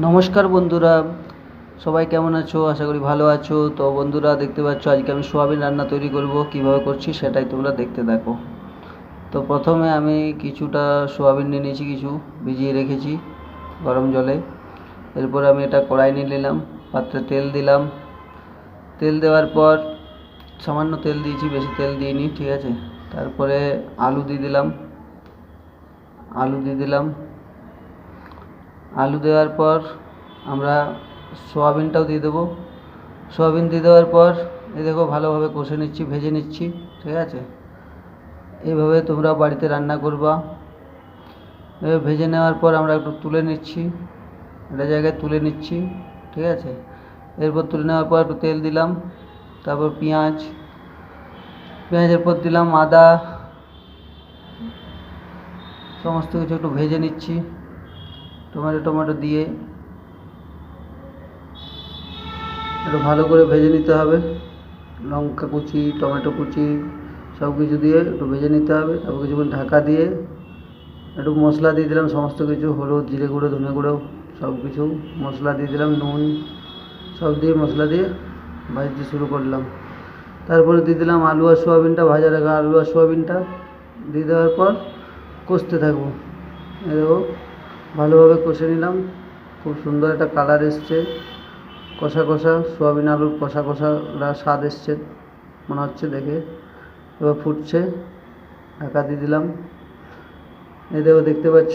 নমস্কার বন্ধুরা, সবাই কেমন আছো? আশা করি ভালো আছো। তো বন্ধুরা, দেখতে পাচ্ছ আজকে আমি সোয়াবিন রান্না তৈরি করব, কীভাবে করছি সেটাই তোমরা দেখতে দেখো। তো প্রথমে আমি কিছুটা সোয়াবিন নিয়ে নিয়েছি, কিছু ভিজিয়ে রেখেছি গরম জলে। এরপর আমি এটা কড়াই নিয়ে নিলাম, পাত্রে তেল দিলাম। তেল দেওয়ার পর সামান্য তেল দিয়েছি, বেশি তেল দিইনি, ঠিক আছে? তারপরে আলু দিয়ে দিলাম। আলু দিয়ে দিলাম। আলু দেওয়ার পর আমরা সোয়াবিনটাও দিয়ে দেবো। সোয়াবিন দিয়ে দেওয়ার পর, এই দেখো ভালোভাবে কষে নিচ্ছি, ভেজে নিচ্ছি, ঠিক আছে? এইভাবে তোমরা বাড়িতে রান্না করবা। ভেজে নেওয়ার পর আমরা একটু তুলে নিচ্ছি, একটা জায়গায় তুলে নিচ্ছি, ঠিক আছে? এরপর তুলে নেওয়ার পর একটু তেল দিলাম, তারপর পেঁয়াজ পেঁয়াজের পর দিলাম আদা, সমস্ত কিছু একটু ভেজে নিচ্ছি। টমেটো টমেটো দিয়ে একটু ভালো করে ভেজে নিতে হবে। লঙ্কা কুচি, টমেটো কুচি সব কিছু দিয়ে একটু ভেজে নিতে হবে। তারপর কিছুক্ষণ ঢাকা দিয়ে একটু মশলা দিয়ে দিলাম, সমস্ত কিছু, হলুদ, জিরে গুঁড়ো, ধনে গুঁড়ো, সব কিছু মশলা দিয়ে দিলাম, নুন সব দিয়ে মশলা দিয়ে ভাজতে শুরু করলাম। তারপরে দিয়ে দিলাম আলু আর সোয়াবিনটা ভাজা রাখা, আলু আর সোয়াবিনটা দিয়ে দেওয়ার পর কষতে থাকব। দেখো ভালোভাবে কষে নিলাম। খুব সুন্দর একটা কালার এসছে। কষা কষা, সোয়াবিন আলুর কষা কষা স্বাদ এসছে, মনে হচ্ছে দেখে। এবার ফুটছে, ঢাকা দিয়ে দিলাম। দেখো, দেখতে পাচ্ছ?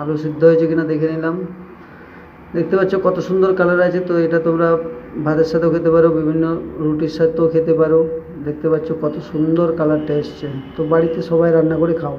আলু সিদ্ধ হয়েছে কিনা দেখে নিলাম। দেখতে পাচ্ছ কত সুন্দর কালার আছে, তো এটা তোমরা ভাতের সাথেও খেতে পারো, বিভিন্ন রুটির সাথেও খেতে পারো। দেখতে পাচ্ছ কত সুন্দর কালারটা এসছে। তো বাড়িতে সবাই রান্না করে খাও।